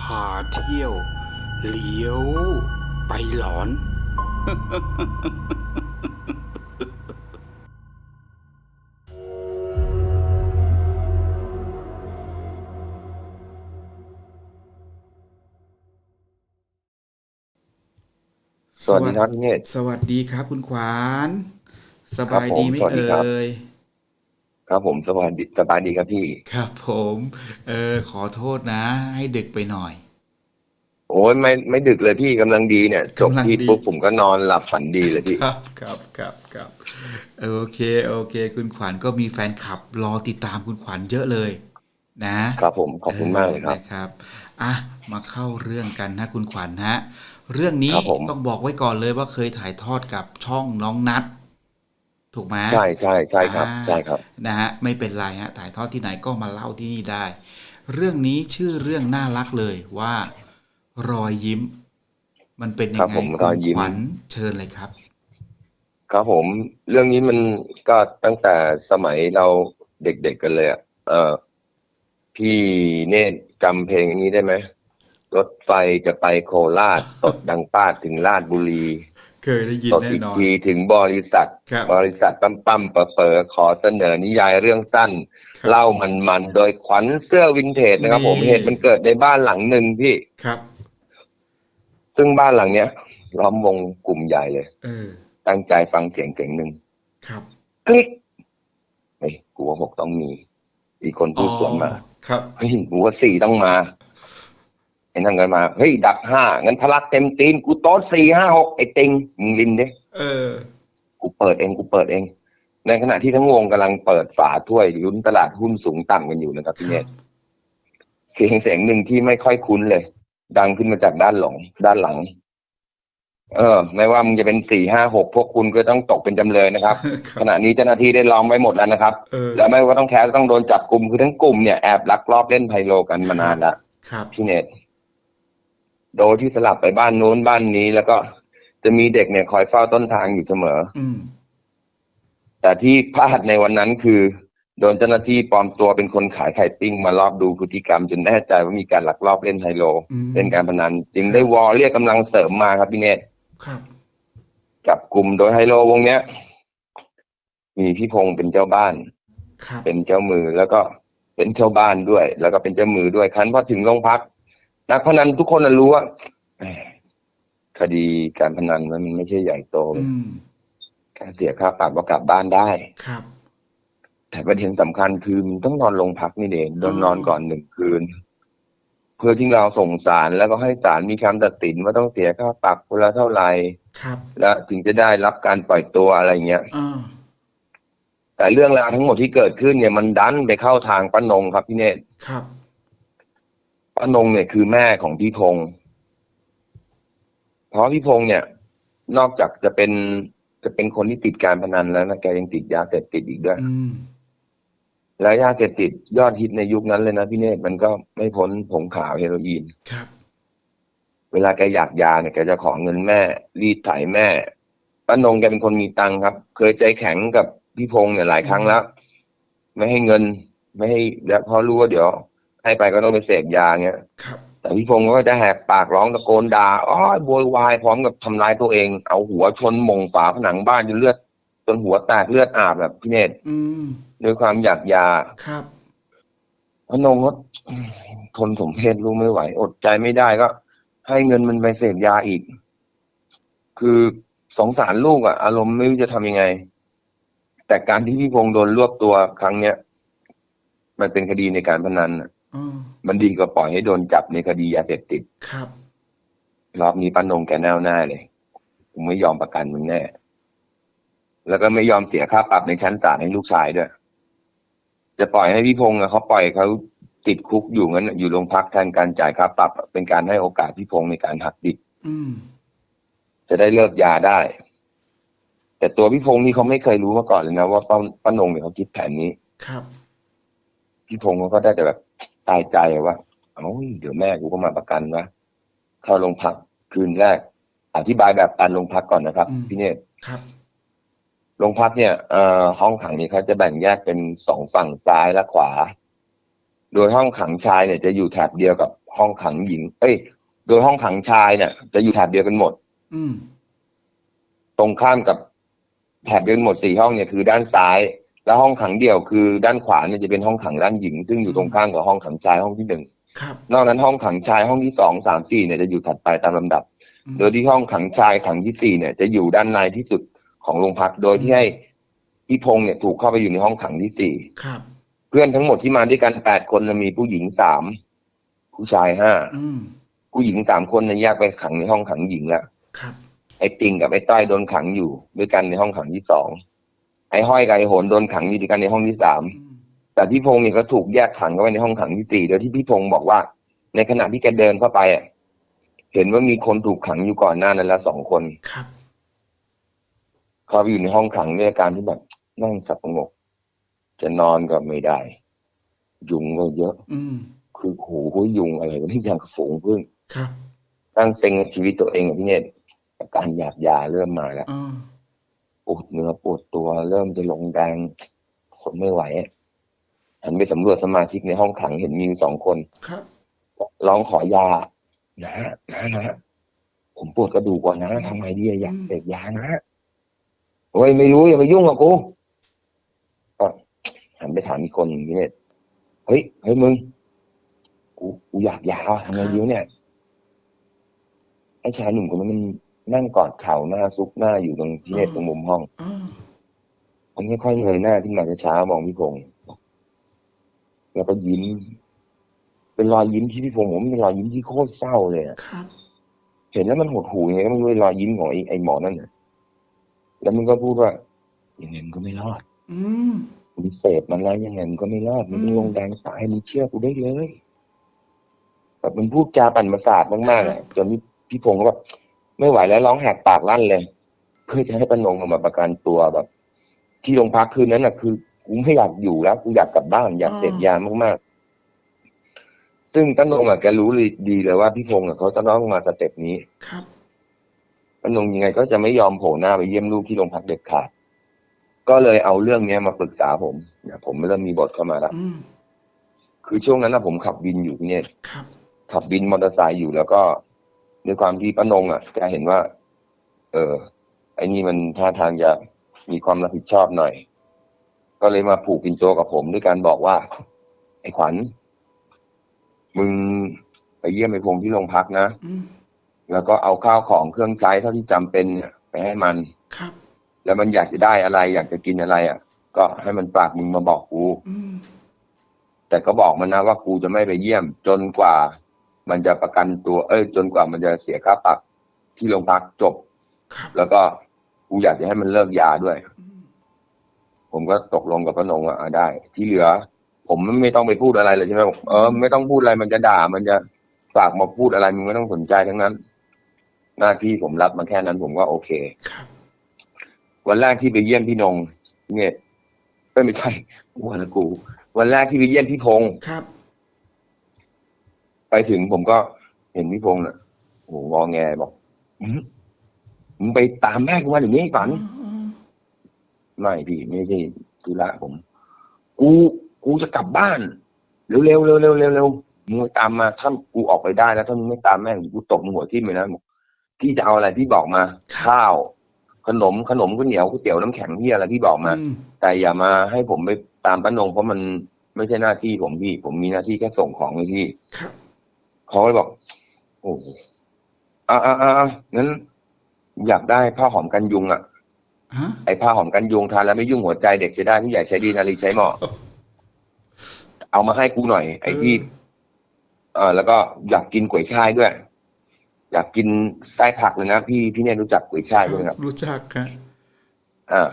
พาเที่ยว เลี้ยวไปหลอน สวัสดีครับพี่เนตร สวัสดีครับคุณขวาน สบายครับผมดีไหมสวัสดีเอครับ่ย ครับผมสวัสดีสบายดีครับพี่ ครับผม เออ ขอโทษนะ ให้ดึกไปหน่อย โอ้ยไม่ไม่ดึกเลยพี่กำลังดีเนี่ยจบกำลังที่ดี ปุ๊บผมก็นอนหลับฝันดีเลยพี่ ครับครับครับครับโอเค โอเค คุณขวัญก็มีแฟนคลับรอติดตามคุณขวัญเยอะเลย นะ ครับผมขอบคุณมากเลยครับ นะครับ อะ มาเข้าเรื่องกันนะคุณขวัญฮะ เรื่องนี้ครับผม ต้องบอกไว้ก่อนเลยว่าเคยถ่ายทอดกับช่องน้องนัด ถูกไหมใช่ใช่ใช่ครับอ่าใช่ครับนะฮะไม่เป็นไรฮะถ่ายทอดที่ไหนก็มาเล่าที่นี่ได้ เรื่องนี้ชื่อเรื่องน่ารักเลยว่ารอยยิ้ม มันเป็นยัครังบไงผมคุรอยณยิ้มขวัญเชิญเลยครับ ครับผม เรื่องนี้มันก็ตั้งแต่สมัยเราเด็กๆกันเลยอะเออพี่เนตรจำเพลงนี้ได้ไหมรถไฟจะไปโคราชตดดังป้าดถึงราชบุรี เคยได้ยินตดแน่อีกนอนทีถึงบริษัทครับบริษัทปั๊มปั๊มเปอเปอขอเสนอนิยายเรื่องสั้นครับเล่ามันมันๆโดยขวัญเสื้อวินเทจนะครับ ผมนี่เหตุมันเกิดในบ้านหลังหนึ่งพี่ครับ ซึ่งบ้านหลังเนี้ยล้อมวงกลุ่มใหญ่เลยเออตั้งใจฟังเสียงเสียงหนึ่งครับคลิกเฮ้ยกูว่าหกต้องมี อีกคนพูดสวนมาอ๋อครับเฮ้ยกูว่าสี่ต้องมา ไอ้นั่นกันมา เฮ้ย ดักห้างั้นทะลักเต็มตีน กูโต๊ดสี่ห้าหกไอ้ติงมึงลินเด้เออ กูเปิดเองกูเปิดเอง ในขณะที่ทั้งวงกำลังเปิดฝาถ้วยลุ้นตลาดหุ้นสูงต่ำกันอยู่นะครับพี่เนตรเสียงเสียงหนึ่งที่ไม่ค่อยคุ้นเลย ดังขึ้นมาจากด้านหลัง ด้านหลัง เออ ไม่ว่ามึงจะเป็นสี่ห้าหกพวกคุณก็ต้องตกเป็นจำเลยนะครับคขรับณะนี้เจ้าหน้าที่ได้ล้อมไว้หมดแล้วนะครับ เออ แล้วไม่ว่าต้องแคสต้องโดนจับกลุ่มคือทั้งกลุ่มเนี่ยแอบลักลอบเล่นไฮโลกันมานานละครับ พี่เนต โดยที่สลับไปบ้านนู้นบ้านนี้ แล้วก็จะมีเด็กเนี่ยคอยเฝ้าต้นทางอยู่เสมอ อืม แต่ที่พลาดในวันนั้นคือ โดนเจ้าหน้าที่ปลอมตัวเป็นคนขายไข่ปิ้งมารอบดูพฤติกรรม จนแน่ใจว่ามีการลักลอบเล่นไฮโล อืม เล่นการพนัน จึงได้วอเรียกกำลังเสริมมาครับพี่เนต ครับ จับกลุ่มโดยไฮโลวงเนี้ย มีพี่พงษ์เป็นเจ้าบ้าน ครับ เป็นเจ้ามือแล้วก็เป็นเจ้าบ้านด้วย แล้วก็เป็นเจ้ามือด้วยคันพอถึงโรงพัก นักพนันทุกคนน่ะรู้ว่าแหมคดีการพนันมันไม่ใช่ใหญ่โตอืมแค่เสียค่าปรับก็กลับบ้านได้ ครับ แต่ประเด็นสำคัญคือมันต้องนอนโรงพักนี่เองโดนนอนก่อนหนึ่งคืน เพื่อที่เราส่งสารแล้วก็ให้ศาลมีคำตัดสินว่าต้องเสียค่าปรับคนละเท่าไหร่ครับแล้วถึงจะได้รับการปล่อยตัวอะไรเงี้ย อ่าแต่เรื่องราวทั้งหมดที่เกิดขึ้นเนี่ยมันดันไปเข้าทางป้านงครับพี่เนตรครับ ป้านงเนี่ยคือแม่ของพี่พงษ์เพราะพี่พงษ์เนี่ย นอกจากจะเป็นจะเป็นคนที่ติดการพนันแล้วนะแกยังติดยาเสพติดอีกด้วยอืมแล้วยาเสพติดยอดฮิตในยุคนั้นเลยนะพี่เนตรมันก็ไม่พ้นผงขาวเฮโรอีนครับ เวลาแกอยากยาเนี่ยแกจะขอเงินแม่ รีดไถแม่ป้านงแกเป็นคนมีตังค์ครับ เคยใจแข็งกับพี่พงษ์เนี่ยหลายครั้งแล้ว ไม่ให้เงิน ไม่ให้แล้วเพราะรู้ว่าเดี๋ยว ให้ไปก็ต้องไปเสพยาเงี้ยครับ แต่พี่พงศ์ก็จะแหกปากร้องตะโกนด่าอ้อยโวยวายพร้อมกับทำร้ายตัวเอง เอาหัวชนหมงฝาผนังบ้านจนเลือด จนหัวแตกเลือดอาบแบบพี่เนตรอืม ด้วยความอยากยาครับพระนงก็ทนสมเพศลูกไม่ไหว อดใจไม่ได้ก็ ให้เงินมันไปเสพยาอีก คือสงสารลูกอะอารมณ์ไม่รู้จะทำยังไง แต่การที่พี่พงศ์โดนรวบตัวครั้งเนี้ย มันเป็นคดีในการพนันอะอื มมันดีกว่าปล่อยให้โดนจับในคดียาเสพติด ครับ รอบนี้ป้านงแกแน่วแน่เลยผมไม่ยอมประกันมึงแน่ แล้วก็ไม่ยอมเสียค่าปรับในชั้นศาลให้ลูกชายด้วย จะปล่อยให้พี่พงษ์อะเขาปล่อยเขาติดคุกอยู่งั้นอยู่โรงพักแทนการจ่ายค่าปรับอะเป็นการให้โอกาสพี่พงษ์ในการหักดิบอืมจะได้เลิกยาได้ แต่ตัวพี่พงษ์นี่เขาไม่เคยรู้มาก่อนเลยนะว่าป้าป้านงเนี่ยเขาคิดแผนนี้ ครับ พี่พงษ์เขาก็ได้แต่แบบ ตายใจว่าเอ้าเดี๋ยวแม่กูก็มาประกันวะเข้าโรงพักคืนแรก อธิบายแบบการโรงพักก่อนนะครับอืมพี่เนตรครับโรงพักเนี่ยเอ่อห้องขังนี่เขาจะแบ่งแยกเป็นสองฝั่งซ้ายและขวา โดยห้องขังชายเนี่ย จะอยู่แถบเดียวกับห้องขังหญิง เอ้ย โดยห้องขังชายเนี่ย จะอยู่แถบเดียวกันหมด อืมตรงข้ามกับแถบเดียวกันหมดสี่ห้องเนี่ยคือด้านซ้าย แล้วห้องขังเดี่ยวคือด้านขวาเนี่ยจะเป็นห้องขังด้านหญิง ซึ่งอยู่ตรงข้ามกับห้องขังชายห้องที่หนึ่งครับนอกนั้นห้องขังชายห้องที่สองสามสี่เนี่ยจะอยู่ถัดไปตามลำดับอืมโดยที่ห้องขังชายขังที่สี่เนี่ยจะอยู่ด้านในที่สุดของโรงพักโดยที่ให้พี่พงษ์เนี่ยถูกเข้าไปอยู่ในห้องขังที่สี่ครับ เพื่อนทั้งหมดที่มาด้วยกันแปดคนน่ะมีผู้หญิงสามผู้ชายห้าอืมผู้หญิงสามคนเนี่ยแยกไปขังในห้องขังหญิงแล้วครับไอ้ติงกับไอ้ต้อยโดนขังอยู่ด้วยกันในห้องขังที่สอง ไอ้ห้อยกับไอ้โหนโดนขังอยู่ด้วยกันในห้องที่สามอืมแต่พี่พงษ์เนี่ยก็ถูกแยกขังเข้าไปในห้องขังที่สี่โดยที่พี่พงษ์บอกว่า ในขณะที่แกเดินเข้าไปอะเห็นว่ามีคนถูกขังอยู่ก่อนหน้านั้นแล้วสองคนครับเขาไปอยู่ในห้องขังด้วยอาการที่แบบนั่งสับประงก จะนอนก็ไม่ได้ ยุงก็เยอะ อืมคือโหยุงอะไรวะนี่อย่างกับฝูงพึ่งครับตั้งเซ็งกับชีวิตตัวเองอะพี่เนตรอาการอยากยาเริ่มมาแล้วอ่า ปวดเนื้อปวดตัว เริ่มจะลงแดงทนไม่ไหวอะหันไปสำรวจสมาชิกในห้องขังเห็นมีอยู่สองคนครับร้องขอยานะนะนะผมปวดกระดูกก่อนนะทำไงดีอะอยากเสพยานะโอ้ยไม่รู้อย่าไปยุ่งกับกูก็หันไปถามอีกคนหนึ่งพี่เนตรเฮ้ยเฮ้ยมึงกูกูอยากยาว่ะทำไงดีวะเนี่ยไอ้ชายหนุ่มคนนั้นมัน นั่งกอดเข่าหน้าซุกหน้าอยู่ตรงพี่เนตรตรงมุมห้องอ่ามันค่อยๆเงยหน้าขึ้นมาช้าๆมองพี่พงษ์แล้วก็ยิ้ม เป็นรอยยิ้มที่พี่พงษ์ผมเป็นรอยยิ้มที่โคตรเศร้าเลยอะครับ เห็นแล้วมันหดหูยังไงก็ไม่รู้ไอ้รอยยิ้มของไอ้ไอ้หมอนั่นน่ะ แล้วมันก็พูดว่ายังไงมันก็ไม่รอดอืมมึงเสพมันแล้วยังไงมันก็ไม่รอดมึงอืมลงแดงตายมึงเชื่อกูได้เลยแบบมันพูดจาปั่นประสาทมากๆอะจนพี่พี่พงษ์ก็แบบ ไม่ไหวแล้วร้องแหกปากลั่นเลย เพื่อจะให้ป้านงออกมาประกันตัวแบบ ที่โรงพักคืนนั้นน่ะ คือกูไม่อยากอยู่แล้วกูอยากกลับบ้านอยากเสพยามากๆ ซึ่งป้านงอะแกรู้เลยดีเลยว่าพี่พงษ์อะเขาจะต้องมาสเต็ปนี้ครับป้านงยังไงก็จะไม่ยอมโผล่หน้าไปเยี่ยมลูกที่โรงพักเด็ดขาดก็เลยเอาเรื่องเนี้ยมาปรึกษาผมเนี่ยผมเริ่มมีบทเข้ามาแล้วอืมคือช่วงนั้นนะผมขับวินอยู่เนี่ยครับขับวินมอเตอร์ไซค์อยู่แล้วก็ ด้วยความที่ป้านงอะแกเห็นว่า เออ ไอ้นี่มันท่าทางจะมีความรับผิดชอบหน่อย ก็เลยมาผูกปินโตกับผมด้วยการบอกว่า ไอ้ขวัญ มึงไปเยี่ยมไอ้พงษ์ที่โรงพักนะอืมแล้วก็เอาข้าวของเครื่องใช้เท่าที่จำเป็นเนี่ยไปให้มันครับ แล้วมันอยากจะได้อะไร อยากจะกินอะไร อะ ก็ให้มันฝากมึงมาบอกกูอืมแต่ก็บอกมันนะว่ากูจะไม่ไปเยี่ยม จนกว่า มันจะประกันตัวเอ้ยจนกว่ามันจะเสียค่าปรับที่โรงพักจบครับแล้วก็กูอยากจะให้มันเลิกยาด้วยอืมผมก็ตกลงกับพระนงว่าอะได้ ที่เหลือ ผมไม่ต้องไปพูดอะไรเลยใช่ไหมบอกเออไม่ต้องพูดอะไรมันจะด่า มันจะฝากมาพูดอะไรมึงไม่ต้องสนใจทั้งนั้น หน้าที่ผมรับมาแค่นั้น ผมก็โอเคครับวันแรกที่ไปเยี่ยมพี่นง เนี่ยเอ้ยไม่ใช่วันละกู วันแรกที่ไปเยี่ยมพี่พงษ์ครับ ไปถึงผมก็เห็นพี่พงษ์น่ะโอ้โหงอแงบอกมึงมึงไปตามแม่กูมาอย่างนี้ฝันอืมไม่พี่ไม่ใช่ธุระผม กูกูจะกลับบ้าน เร็วเร็วเร็วเร็วเร็วเร็วมึงไปตามมาถ้ากูออกไปได้แล้วถ้ามึงไม่ตามแม่งกูตกมึงหัวทิ่มเลยนะบอกพี่จะเอาอะไรพี่บอกมา ข้าว ขนมขนมก๋วยเหนียวก๋วยเตี๋ยวน้ำแข็งพี่อะไรพี่บอกมาอืมแต่อย่ามาให้ผมไปตามป้านงเพราะมันไม่ใช่หน้าที่ผมพี่ ผมมีหน้าที่แค่ส่งของให้พี่ครับ เขาเลยบอก โอ้โหอ่าอ่าอ่างั้น อยากได้ผ้าหอมกันยุงอะฮะไอ้ผ้าหอมกันยุงทานแล้วไม่ยุ่งหัวใจเด็กใช้ได้ผู้ใหญ่ใช้ดีนาฬิใช้เหมาะ เอามาให้กูหน่อย ไอ้ที่เออแล้วก็อยากกินก๋วยช่ายด้วย อยากกินไส้ผักเลยนะพี่พี่เนี่ยรู้จักก๋วยช่ายใช่ไหมครับ รู้จักครับอ่า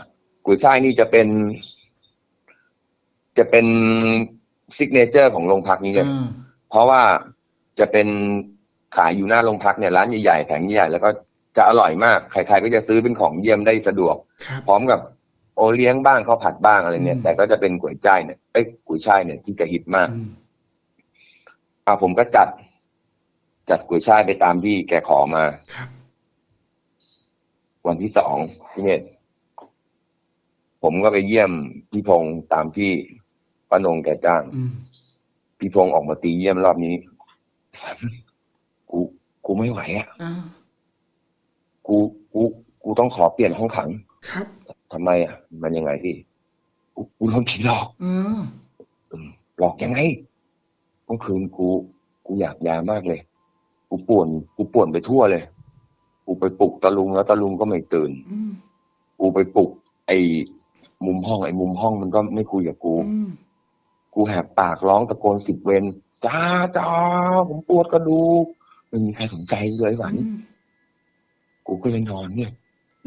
กุยช่ายนี่จะเป็น จะเป็นซิกเนเจอร์ของโรงพักนี้เลยอ่าเพราะว่า จะเป็นขายอยู่หน้าโรงพักเนี่ยร้านใหญ่ๆแผงใหญ่ๆแล้วก็จะอร่อยมาก ใครๆก็จะซื้อเป็นของเยี่ยมได้สะดวกครับพร้อมกับโอเลี้ยงบ้างข้าวผัดบ้างอะไรเนี่ยอืมแต่ก็จะเป็นก๋วยจ่ายเนี่ยเอ้ยก๋วยช่ายเนี่ยที่จะฮิตมากอืมอ่าผมก็จัด จัดก๋วยช่ายไปตามที่แกขอมาครับวันที่สองพี่เนตรผมก็ไปเยี่ยมพี่พงษ์ตามที่ป้านงแกจ้างอืมไพี่พงษ์ออกมาตีเยี่ยมรอบนี้ ฝัน กู กูไม่ไหวอะอ่ากูกูกูต้องขอเปลี่ยนห้องขัง ครับทำไมอะ มันยังไงพี่ กูกูโดนผีหลอกเอออืมหลอกยังไงเมื่อคืนกู กูอยากยามากเลย กูป่วน กูป่วนไปทั่วเลย กูไปปลุกตะลุงแล้วตะลุงก็ไม่ตื่นอืมกูไปปลุก ไอ้มุมห้องไอ้มุมห้องมันก็ไม่คุยกับกูอืมกูแหกปากร้องตะโกนสิบเวน จ้าจ้าผมปวดกระดูกไม่มีใครสนใจเลยหวันอืมกูก็เลยนอนเนี่ย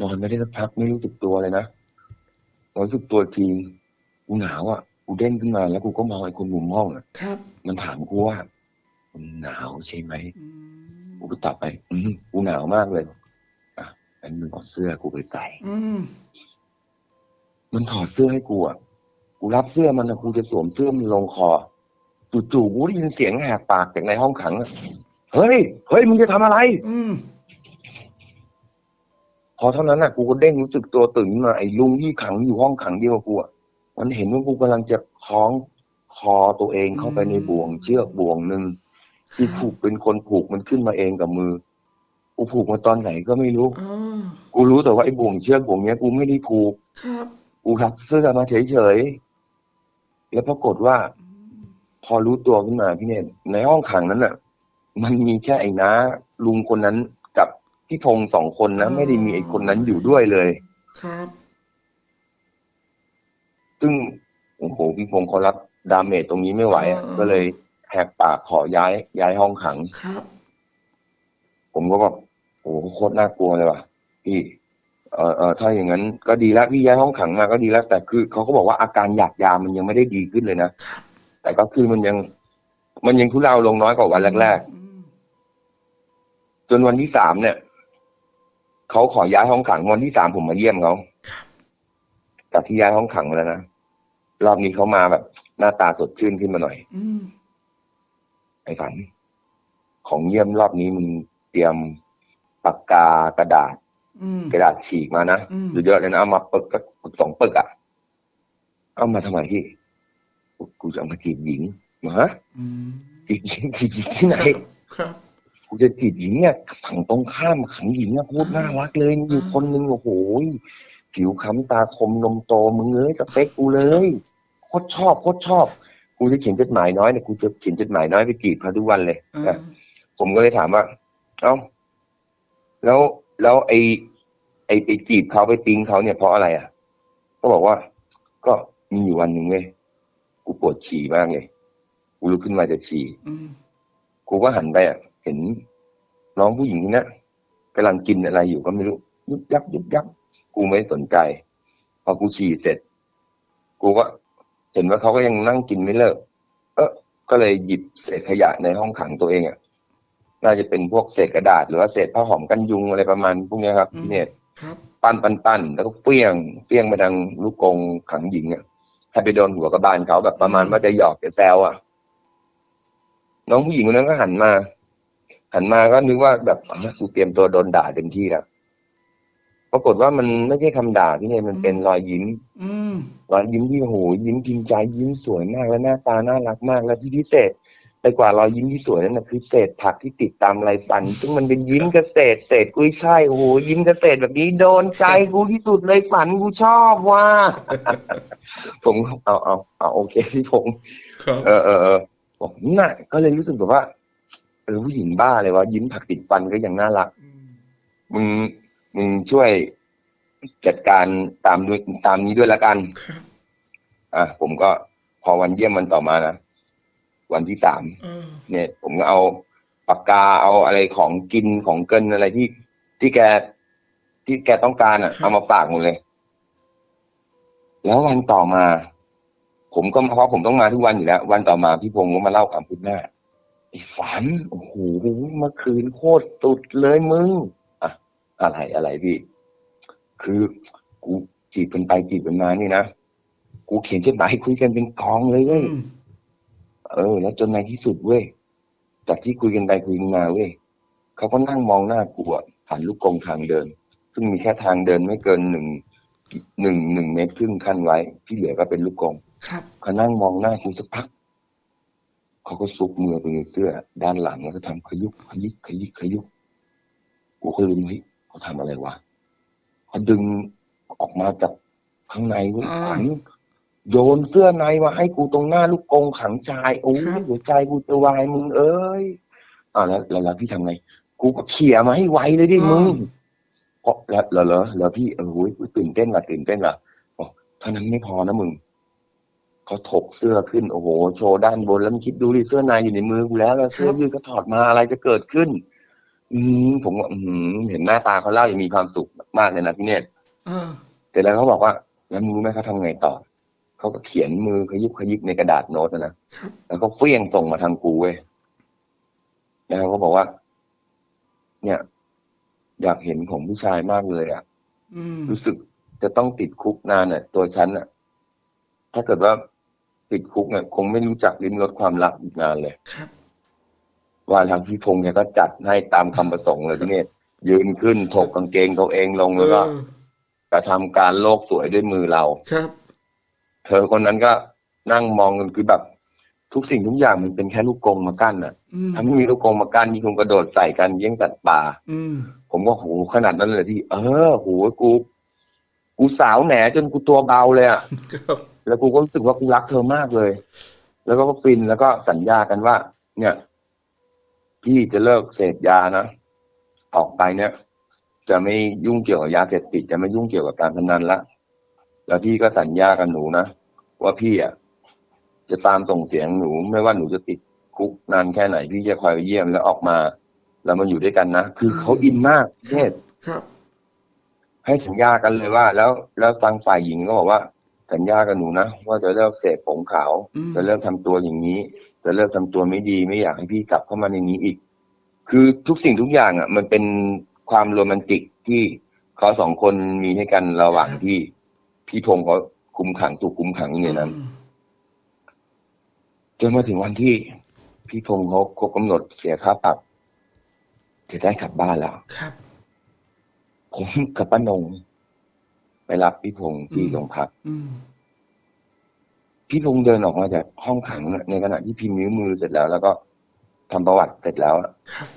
นอนไม่ได้สักพักไม่รู้สึกตัวเลยนะนอนรู้สึกตัวอีกทีกูหนาวอะกูเด้งขึ้นมาแล้วกูก็มองไอ้คนมุมห้องอะครับมันถามกูว่ามึงหนาวใช่ไหมอืมกูก็ตอบไป อืมกูหนาวมากเลยอะงั้นมึงเอาเสื้อกูไปใส่ อืมมันถอดเสื้อให้กูอะกูรับเสื้อมันนะกูจะสวมเสื้อมันลงคอ จู่ๆกูได้ยินเสียงแหกปากจากในห้องขังอะเฮ้ย เฮ้ยมึงจะทำอะไร อืม พอเท่านั้นน่ะกูก็เด้งรู้สึกตัวตื่นขึ้นมาไอ้ลุงที่ขังอยู่ห้องขังเดียวกับกูอะมันเห็นว่ากูกำลังจะคล้องคอตัวเองเข้าไปในบ่วง เชือกบ่วงหนึ่งที่ผูกเป็นคนผูกมันขึ้นมาเองกับมือ กูผูกมาตอนไหนก็ไม่รู้ อ๋อ กูรู้แต่ว่าไอ้บ่วงเชือกบ่วงเนี้ยกูไม่ได้ผูก ครับ กูรับเสื้อมาเฉยๆ แล้วปรากฏว่าอืม พอรู้ตัวขึ้นมาพี่เนตในห้องขังนั้นน่ะ มันมีแค่ไอ้น้าลุงคนนั้นกับพี่ธงสองคนนะไม่ได้มีไอ้คนนั้นอยู่ด้วยเลย ครับ ซึ่งโอ้โหพี่พงศ์เขารับดาเมจตรงนี้ไม่ไหวอะก็เลยแหกปากขอย้าย ย้ายห้องขัง ครับ ผมก็แบบโอ้โหโคตรน่ากลัวเลยว่ะพี่เออเออถ้าอย่างนั้นก็ดีแล้วพี่ย้ายห้องขังมาก็ดีแล้ว แต่คือเขาก็บอกว่าอาการอยากยามันยังไม่ได้ดีขึ้นเลยนะครับ แต่ก็คือมันยัง มันยังทุเลาลงน้อยกว่าวันแรกอืมๆจนวันที่สามเนี่ยเขาขอย้ายห้องขังวันที่สามผมมาเยี่ยมเขาครับจากที่ย้ายห้องขังมาแล้วนะรอบนี้เขามาแบบ หน้าตาสดชื่นขึ้นมาหน่อยอืมไอ้ฝัน ของเยี่ยมรอบนี้มึงเตรียมปากกากระดาษอืมกระดาษฉีกมานะอืมเยอะๆเลยนะเอามาปึกสักปึกสองปึกอะเอามาทำไมพี่ กูกูจะเอามาจีบหญิงมาฮะอืมจีบหญิงจีบหญิงที่ไหนครับกูจะจีบหญิงเนี่ยฝั่งตรงข้ามขังหญิงอะพูดน่ารักเลยมีอยู่คนนึงโอ้โหผิวค้ำตาคมนมโตมึงเอ้ยสเปคกูเลยโคตรชอบโคตรชอบกูจะเขียนจดหมายน้อยเนี่ยกูจะเขียนจดหมายน้อยไปจีบเขาทุกวันเลยอืมนะผมก็เลยถามว่า เอ้าแล้วแล้วไอไอไปจีบเขาไปปิ๊งเขาเนี่ยเพราะอะไรอะ ก็บอกว่า ก็มีอยู่วันหนึ่งเว้ย กูปวดฉี่มากเลยกูลุกขึ้นมาจะฉี่อืมกูก็หันไปอะ เห็นน้องผู้หญิงคนนี้กำลังกินอะไรอยู่ก็ไม่รู้ ยุบยับยุบยับกูไม่สนใจ พอกูฉี่เสร็จ กูก็เห็นว่าเขาก็ยังนั่งกินไม่เลิก เออก็เลยหยิบเศษขยะในห้องขังตัวเองอะน่าจะเป็นพวกเศษกระดาษ หรือว่าเศษผ้าห่มกันยุงอะไรประมาณพวกเนี้ยครับพี่เนี่ยครับปั้นปั้นปั้นแล้วก็เฟี้ยงเฟี้ยงไปทางลูกกรงขังหญิงอะ ให้ไปโดนหัวกระบาลเขาแบบประมาณว่าจะหยอกจะแซวอะ น้องผู้หญิงคนนั้นก็หันมา หันมาก็นึกว่าแบบอะกูเตรียมตัวโดนด่าเต็มที่แล้วปรากฏว่ามันไม่ใช่คำด่าพี่เนี่ยมันเป็นรอยยิ้มอืมรอยยิ้มที่โอ้โหยิ้มพิมพ์ใจยิ้มสวยมากและหน้าตาน่ารักมากและที่พิเศษ ไปกว่ารอยยิ้มที่สวยนั่นนะคือเศษผักที่ติดตามไรฟัน ซึ่งมันเป็นยิ้มเกษตรเศษกุ้ยช่ายโอ้โหยิ้มเกษตรแบบนี้โดนใจกูที่สุดเลยฝันกูชอบว่า ผมก็เอาเอาเอาโอเคพี่ผมครับเออเออเออบอกน่ะ ก็เลยรู้สึกแบบว่าเออผู้หญิงบ้าเลยวะยิ้มผักติดฟันก็ยังน่ารักอืมมึงมึงช่วยจัดการตามด้วยตามนี้ด้วยละกันครับอะผมก็พอวันเยี่ยมวันต่อมานะ วันที่สามเออเนี่ย ผมก็เอาปากกาเอาอะไรของกินของเกินอะไรที่ที่แกที่แกต้องการอะ เอามาฝากหมดเลย แล้ววันต่อมา ผมก็เพราะผมต้องมาทุกวันอยู่แล้ว วันต่อมาพี่พงศ์ก็มาเล่าความคืบหน้าไอ้ฝันโอ้โหเมื่อคืนโคตรสุดเลยมึงอะอะไรอะไรพี่คือกูจีบกันไปจีบกันมานี่นะกูเขียนจดหมายคุยกันเป็นกองเลยเว้ยอืม เออ แล้วจนในที่สุดเว้ยจากที่คุยกันไปคุยกันมาเว้ยเขาก็นั่งมองหน้ากูอะผ่านลูกกรงทางเดิน ซึ่งมีแค่ทางเดินไม่เกินหนึ่งหนึ่งหนึ่งเมตรครึ่งขั้นไว้ ที่เหลือก็เป็นลูกกรงครับเขานั่งมองหน้ากูสักพักเขาก็ซุกมือไปในเสื้อ ด้านหลังแล้วก็ทำขยุกขยิกขยิกขยุกกูก็ลืมเฮ้ยเขาทำอะไรวะเขาดึงออกมาจากข้างในเว้ยอ่าขวัญ โยนเสื้อในมาให้กูตรงหน้าลูกกรงขังชายโอ้ครัยบหัวใจกูจะวายมึงเอ้ยอ่าแล้วแล้วแล้วพี่ทำไง กูก็เขี่ยมาให้ไวเลยดิมึงเพราะแล้วแล้วแล้วแล้วพี่เออโอ้ยกูตื่นเต้นว่ะตื่นเต้นว่ะบอกเท่านั้นไม่พอนะมึงเขาถกเสื้อขึ้นโอ้โหโชว์ด้านบนแล้วมึงคิดดูดิเสื้อในอยู่ในมือกูแล้วแล้วเสื้อยืดก็ถอดมาอะไรจะเกิดขึ้น อืมผมว่าอืมเห็นหน้าตาเขาเล่ายังมีความสุขมากเลยนะพี่เนตรเออแต่แล้วเขาบอกว่าแล้วมึงรู้ไหมเขาทำไงต่อ เขาก็เขียนมือขยิบขยิบในกระดาษโน้ตนะนะครับแล้วก็เฟี้ยงส่งมาทางกูเว้ยแล้วเขาก็บอกว่า เนี่ย อยากเห็นของผู้ชายมากเลยอะอืมรู้สึกจะต้องติดคุกนานอะ ตัวฉันอะ ถ้าเกิดว่าติดคุกเนี่ยคงไม่รู้จักลิ้มรสความรักอีกนานเลยครับว่าทางพี่พงษ์แกก็จัดให้ตามคำประสงค์เลยพี่เนตรยืนขึ้นถกกางเกงตัวเองลงแล้วก็เออกระทำการโลกสวยด้วยมือเราครับ เธอคนนั้นก็นั่งมองกันคือแบบ ทุกสิ่งทุกอย่างมันเป็นแค่ลูกกรงมากั้นน่ะอืมถ้าไม่มีลูกกรงมากั้นนี่คงกระโดดใส่กันเยี่ยงสัตว์ป่าอืมผมก็โหขนาดนั้นเลยที่ เออโหกูกูสาวแหนจนกูตัวเบาเลยอะครับแล้วกูก็รู้สึกว่ากูรักเธอมากเลย แล้วก็ฟินแล้วก็สัญญากันว่า เนี่ย พี่จะเลิกเสพยานะออกไปเนี่ย จะไม่ยุ่งเกี่ยวกับยาเสพติดจะไม่ยุ่งเกี่ยวกับการพนันละ แล้วพี่ก็สัญญากับหนูนะว่าพี่อะจะตามส่งเสียงหนู ไม่ว่าหนูจะติดคุกนานแค่ไหน พี่จะคอยไปเยี่ยมแล้วออกมา แล้วมาอยู่ด้วยกันนะ คือเขาอินมากเทศครับ ให้สัญญากันเลยว่า แล้วแล้วทางฝ่ายหญิงก็บอกว่า สัญญากับหนูนะว่าจะเลิกเสพผงขาวอืมจะเลิกทำตัวอย่างนี้ จะเลิกทำตัวไม่ดีไม่อยากให้พี่กลับเข้ามาในนี้อีก คือทุกสิ่งทุกอย่างอะ มันเป็นความโรแมนติกที่เขาสองคนมีให้กันระหว่างที่ พี่พงศ์เขาคุมขังถูกคุมขังอยู่ในนั้นอืมจนมาถึงวันที่พี่พงศ์เขาครบกำหนดเสียค่าปรับจะได้กลับบ้านแล้วครับ ผมกับป้านงไปรับพี่พงศ์ที่อืมโรงพักอืมพี่พงษ์เดินออกมาจากห้องขังน่ะในขณะที่พิมพ์นิ้วมือเสร็จแล้ว แล้วก็ทำประวัติเสร็จแล้วอะครับ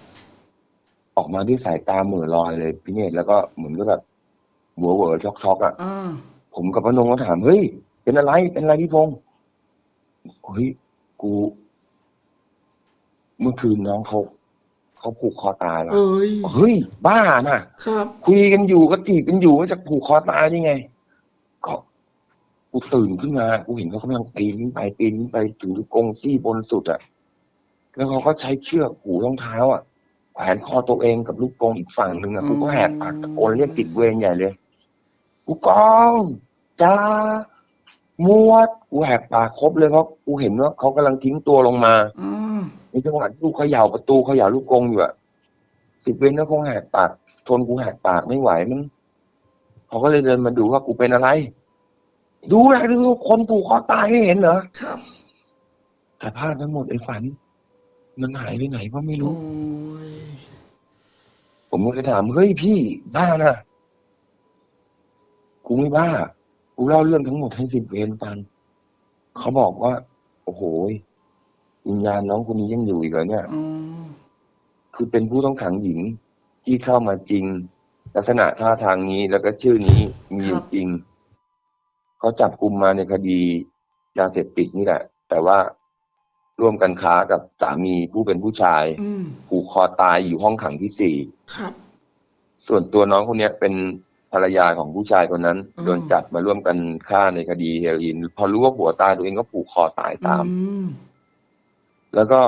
ออกมาด้วยสายตาเหม่อลอยเลยพี่เนตรแล้วก็เหมือนกับแบบหัวเหวอช็อกช็อกๆอะอ่า ผมกับพนงก็ถามเฮ้ย เป็นอะไร เป็นอะไรพี่พงษ์เฮ้ย กู เมื่อคืนน้องเขาเขาผูกคอตายแล้ว เอ้ย เฮ้ย บ้าน่ะ ครับ คุยกันอยู่ก็จีบกันอยู่ก็จะผูกคอตายได้ไง ก็กูตื่นขึ้นมา กูเห็นเขากำลังปีนขึ้นไปปีนขึ้นไปถึงกรงซี่บนสุดอะแล้วเขาก็ใช้เชือกหูรองเท้าอะแขวนคอตัวเองกับลูกกรงอีกฝั่งหนึ่งอะกูก็แหกปากตะโกนเรียกติดเวรใหญ่เลย กูกองจ้ามวดกูแหกปากครบเลยเพราะกูเห็นว่าเขากำลังทิ้งตัวลงมาอ่าในจังหวะที่กูเขย่าประตูเขย่าลูกกรงอยู่อะติดเวรก็คงแหกปากทนกูแหกปากไม่ไหวมันเขาก็เลยเดินมาดูว่ากูเป็นอะไร ดูนะดูคนผูกคอตายไม่เห็นเหรอครับ แต่ภาพทั้งหมดไอ้ฝัน มันหายไปไหนก็ไม่โอ้รู้ยผมก็เลยถามเฮ้ยพี่บ้านะ กูไม่บ้า กูเล่าเรื่องทั้งหมดให้สิบเวรฟังเขาบอกว่า โอ้โหวิญญาณน้องคนนี้ยังอยู่อีกเหรอเนี่ยอ๋อคือเป็นผู้ต้องขังหญิงที่เข้ามาจริง ลักษณะท่าทางนี้แล้วก็ชื่อนี้มีอยู่จริง เขาจับกลุ่มมาในคดียาเสพติดนี่แหละ แต่ว่าร่วมกันค้ากับสามีผู้เป็นผู้ชายอืมผูกคอตายอยู่ห้องขังที่สี่ครับส่วนตัวน้องคนเนี้ยเป็น ภรรยาของผู้ชายคนนั้น อืม โดนจับมาร่วมกันฆ่าในคดีเฮโรอีนพอรู้ว่าผัวตายตัวเองก็ผูกคอตายตาม อืมแล้วก็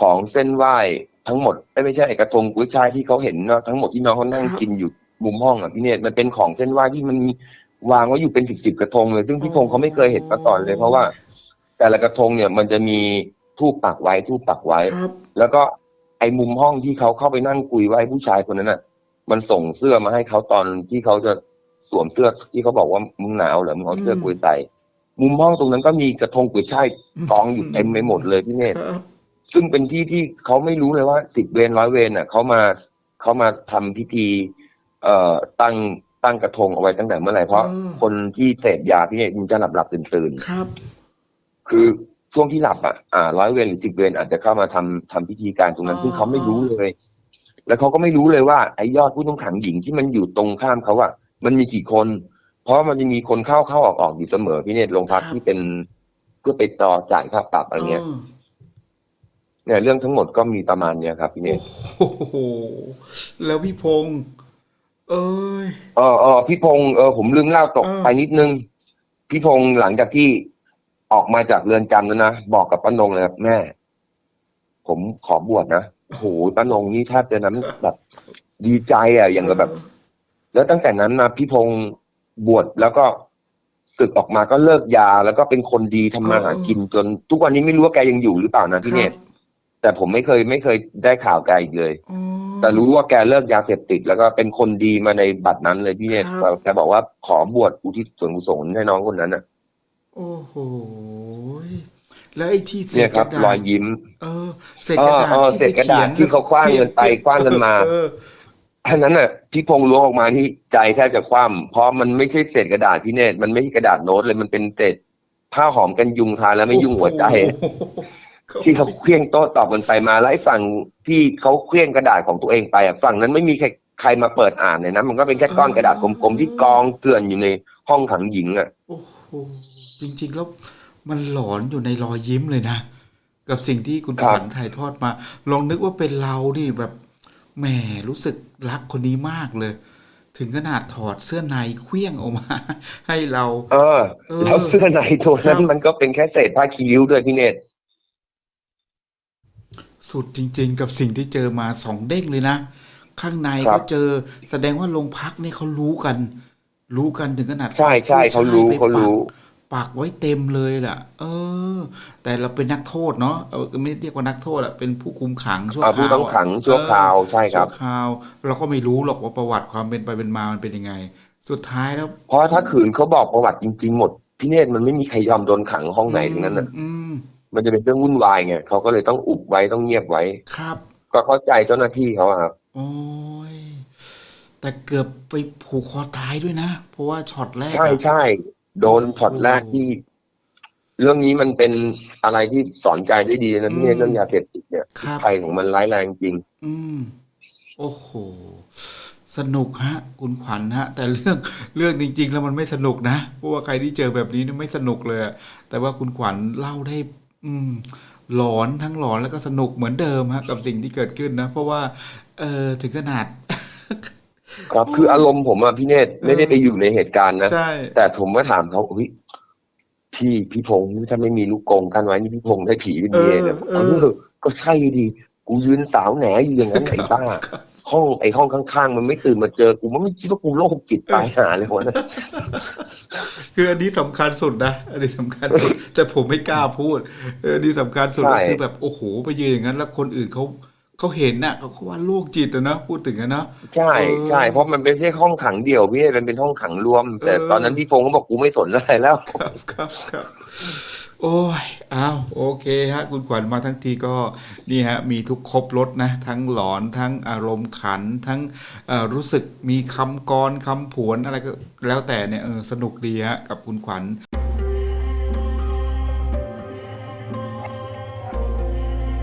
ของเส้นไหว้ทั้งหมดเอ้ยไม่ใช่กระทงกุ้ยช่ายที่เขาเห็นเนาะทั้งหมดที่น้องเขานั่งกินอยู่มุมห้องอะพี่เนตรมันเป็นของเส้นไหว้ที่มันมีวางไว้อยู่เป็นสิบสิบกระทงเลย ซึ่งพี่พงศ์เขาไม่เคยเห็นมาก่อนเลย เพราะว่า แต่ละกระทงเนี่ยมันจะมีทูปปักไว้ทูปปักไว้ ครับ แล้วก็ไอ้มุมห้องที่เขาเข้าไปนั่งคุยไว้ผู้ชายคนนั้นน่ะ มันส่งเสื้อมาให้เขาตอนที่เขาจะสวมเสื้อที่เขาบอกว่ามึงหนาวเหรอมึงเอาเสื้อกุยใส่ มุมห้องตรงนั้นก็มีกระทงกุยช่ายกองอยู่เต็มไปหมดเลยพี่เนตรครับซึ่งเป็นที่ที่เขาไม่รู้เลยว่าสิบเวรร้อยเวรน่ะเขามาเขามาทำพิธี เอ่อตั้งตั้งกระทงเอาไว้ตั้งแต่เมื่อไหร่เพราะอืมคนที่เสพยาพี่เนี่ยมันจะหลับหลับตื่นตื่นๆครับ คือช่วงที่หลับอะอ่าร้อยเวรหรือสิบเวรอาจจะเข้ามาทำทำพิธีการตรงนั้นอ๋อซึ่งเขาไม่รู้เลย แล้วเขาก็ไม่รู้เลยว่าไอ้ยอดผู้ต้องขังหญิงที่มันอยู่ตรงข้ามเขาอะมันมีกี่คน เพราะมันจะมีคนเข้าเข้าออกออกอยู่เสมอพี่เนตรโรงพักที่เป็นเพื่อไปต่อจ่ายค่าปรับอะไรเงี้ยเนี่ยเรื่องทั้งหมดก็มีประมาณเนี้ยครับพี่เนตรโอ้โหแล้วพี่พงษ์เอ้ยเออเออพี่พงศ์เออผมลืมเล่าตกเออไปนิดนึง พี่พงศ์หลังจากที่ออกมาจากเรือนจำแล้วนะบอกกับป้านงเลยครับแม่ ผมขอบวชนะ โอ้โหป้านงนี่แทบจะน้ำแบบดีใจอะอย่างกับแบบ แล้วตั้งแต่นั้นมาพี่พงศ์บวชแล้วก็ศึกออกมาก็เลิกยา แล้วก็เป็นคนดีทำมาหากินจน ทุกวันนี้ไม่รู้ว่าแกยังอยู่หรือเปล่านะพี่เนตรแต่ผมไม่เคยไม่เคยได้ข่าวแกอีกเลยอ๋อแต่รู้ว่าแกเลิกยาเสพติด แล้วก็เป็นคนดีมาในบัตรนั้นเลยพี่เนตรครับแกบอกว่าขอบวชอุทิศส่วนกุศลให้น้องคนนั้นน่ะ โอ้โห แล้วไอ้ที่เศเนี่ษยกครับระดารอยษยิ้มเออเศษกระดาษเออเออที่เศษกระดาษไปขียนที่เขาคว้างเงินไปคว้างเงินมา เออ อันนั้นน่ะที่พงษ์ล้วงออกมาที่ใจแทบจะคว่ำเพราะมันไม่ใช่เศษกระดาษพี่เนตรมันไม่ใช่กระดาษโน้ตเลยมันเป็นเศษผ้าหอมกันยุงทาแล้วไม่ยุ่งหัวใจโอ้โหที่เขาเคลี้ยงโต้ตอบกันไปมาแล้วไอ้ฝั่งที่เขาเคลี้ยงกระดาษของตัวเองไปอะฝั่งนั้นไม่มีใครใครมาเปิดอ่านเลยนะมันก็เป็นแค่ก้อนกระดาษกลมๆที่กองเกลื่อนอยู่ในห้องขังหญิงอะ โอ้โหจริงๆแล้ว มันหลอนอยู่ในรอยยิ้มเลยนะ กับสิ่งที่คุณครัขบวัญถ่ายทอดมา ลองนึกว่าเป็นเราดิแบบแหมรู้สึกรักคนนี้มากเลย ถึงขนาดถอดเสื้อในเคลี้ยงออกมา ให้เรา เออเออแล้วเสื้อในตัวนั้นครับมันก็เป็นแค่เศษผ้าคีริ้วด้วยพี่เนตรสุดจริง ๆ กับสิ่งที่เจอมาสองเด้งเลยนะ ข้างในครัก็บเจอ แสดงว่าโรงพักนี่เขารู้กัน รู้กันถึงขนาดใช่ใช่ผู้เขารู้ไปเขารู้ ปักปักไว้เต็มเลยแหละเออ แต่เราเป็นนักโทษเนาะเออไม่เรียกว่านักโทษอะเป็นผู้คุมขังชั่วอ่าคผู้ราวต้องอะขังชั่วคราวเออใช่ครับชั่วคราว เราก็ไม่รู้หรอกว่าประวัติความเป็นไปเป็นมามันเป็นยังไง สุดท้ายแล้ว เพราะถ้าขืนเขาบอกประวัติจริง ๆ หมดพี่เนตรมันไม่มีใครยอมโดนขังห้องไหนทั้งนั้นน่ะอืมมันจะเป็นเรื่องวุ่นวายไงเขาก็เลยต้องอุบไว้ต้องเงียบไว้ครับ ก็เข้าใจเจ้าหน้าที่เขาอะครับโอ้ยแต่เกือบไปผูกคอตายด้วยนะ เพราะว่าช็อตแรก ใช่อะใช่ โดนช็อตแรกที่ เรื่องนี้มันเป็นอะไรที่สอนใจได้ดีนะพี่เนตรเรื่องยาเสพติดเนี่ยครับ ภัยของมันร้ายแรงจริง อืม โอ้โห สนุกฮะ คุณขวัญฮะ แต่เรื่องเรื่องจริง ๆ แล้วมันไม่สนุกนะเพราะว่าใครที่เจอแบบนี้เนี่ยไม่สนุกเลยอะแต่ว่าคุณขวัญเล่าได้ อืม หลอนทั้งหลอนแล้วก็สนุกเหมือนเดิมฮะ กับสิ่งที่เกิดขึ้นนะ เพราะว่า เออถึงขนาด ครับคืออารมณ์ผมอะพี่เนตรไม่ได้ไปอยู่ในเหตุการณ์นะใช่ แต่ผมก็ถามเขาอุ้ยพี่พี่พงษ์ถ้าไม่มีลูกกรงกันไว้นี่พี่พงษ์ได้ผีเป็นเมียเนี่ยเออเออก็ใช่ดี กูยืนสาวแหนอยู่อย่างนั้นไอ้บ้า ห้องไอ้ห้องข้างๆ มันไม่ตื่นมาเจอกูมันไม่คิดว่ากูโรคจิตตายหาเลยวันนั้นคืออันนี้สำคัญสุดนะอันนี้สำคัญสุดแต่ผมไม่กล้าพูดเอออันนี้สำคัญสุดใช่ ก็คือแบบโอ้โหไปยืนอย่างนั้น แล้วคนอื่นเขา เขาเห็นน่ะเขาก็ว่าโรคจิตอะนะพูดถึงอะนะใช่เออใช่เพราะมันเป็นไม่ใช่ห้องขังเดี่ยวพี่มันเป็นห้องขังรวม แต่เออ ตอนนั้นพี่พงษ์เขาบอกกูไม่สนอะไรแล้ว ครับครับครับโอ้ยอ้าวโอเคฮะ คุณขวัญมาทั้งทีก็นี่ฮะ มีทุกครบรถนะ ทั้งหลอนทั้งอารมณ์ขันทั้งเอ่อรู้สึกมีคำกรคำผวนอะไรก็แล้วแต่เนี่ยเออสนุกดีฮะ กับคุณขวัญ